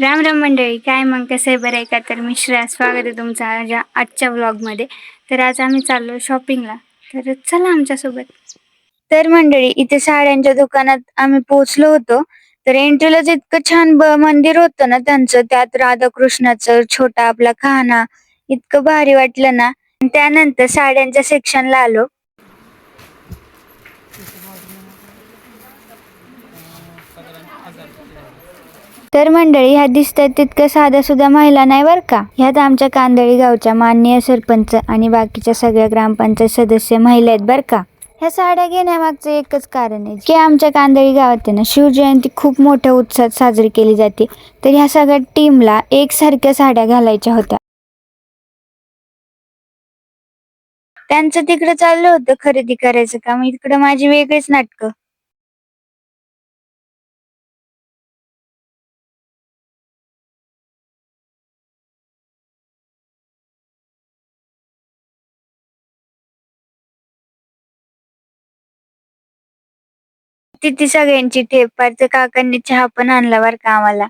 राम राम मंडळी काय मग? कसं आहे? बरं आहे का? तर मी श्रेया स्वागत आहे तुमचा माझ्या आजच्या व्लॉगमध्ये तर आज आम्ही चाललो शॉपिंगला तर चला आमच्यासोबत. तर मंडळी इथे साड्यांच्या दुकानात आम्ही पोहोचलो होतो. तर एंट्रीलाच इतकं छान मंदिर होतं ना त्यांचं त्यात राधाकृष्णाचं छोटा आपला खाना इतकं भारी वाटलं ना. त्यानंतर साड्यांच्या सेक्शनला आलो. तर मंडळी ह्या दिसतात तितकं साध्या सुद्धा महिला नाही बरं का? ह्यात आमच्या कांदळी गावच्या माननीय सरपंच आणि बाकीच्या सगळ्या ग्रामपंचायत सदस्य महिला आहेत बरं का? ह्या साड्या घेण्यामागचं एकच कारण आहे. की आमच्या कांदळी गावात ना शिवजयंती खूप मोठ्या उत्साहात साजरी केली जाते. तर ह्या सगळ्या टीमला एकसारख्या साड्या घालायच्या होत्या. त्यांचं तिकडे चाललं होतं खरेदी करायचं काम. इकडं माझी वेगळीच नाटकं. तिथे सगळ्यांची ठेप पार त्या काकांनी चहा पण आणला बरं का आम्हाला.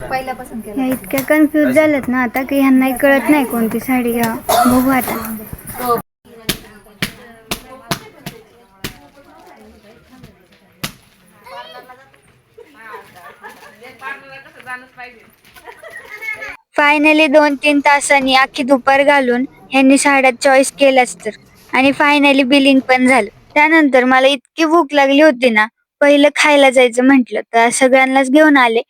पहिल्यापासून केलं. ह्या इतक्या कन्फ्युज झाल्यात ना आता की ह्यांना कळत नाही कोणती साडी घ्या बघू आता. फायनली दोन तीन तासांनी अख्खी दुपार घालून ह्यांनी साड्या चॉईस केल्याच तर. आणि फायनली बिलिंग पण झालं. त्यानंतर मला इतकी भूक लागली होती ना पहिलं खायला जायचं म्हटलं तर सगळ्यांनाच घेऊन आले.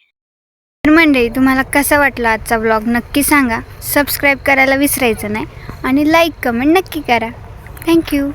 तर मंडळी तुम्हाला कसा वाटला आजचा ब्लॉग नक्की सांगा. सबस्क्राईब करायला विसरायचं नाही. आणि लाईक कमेंट नक्की करा. थँक्यू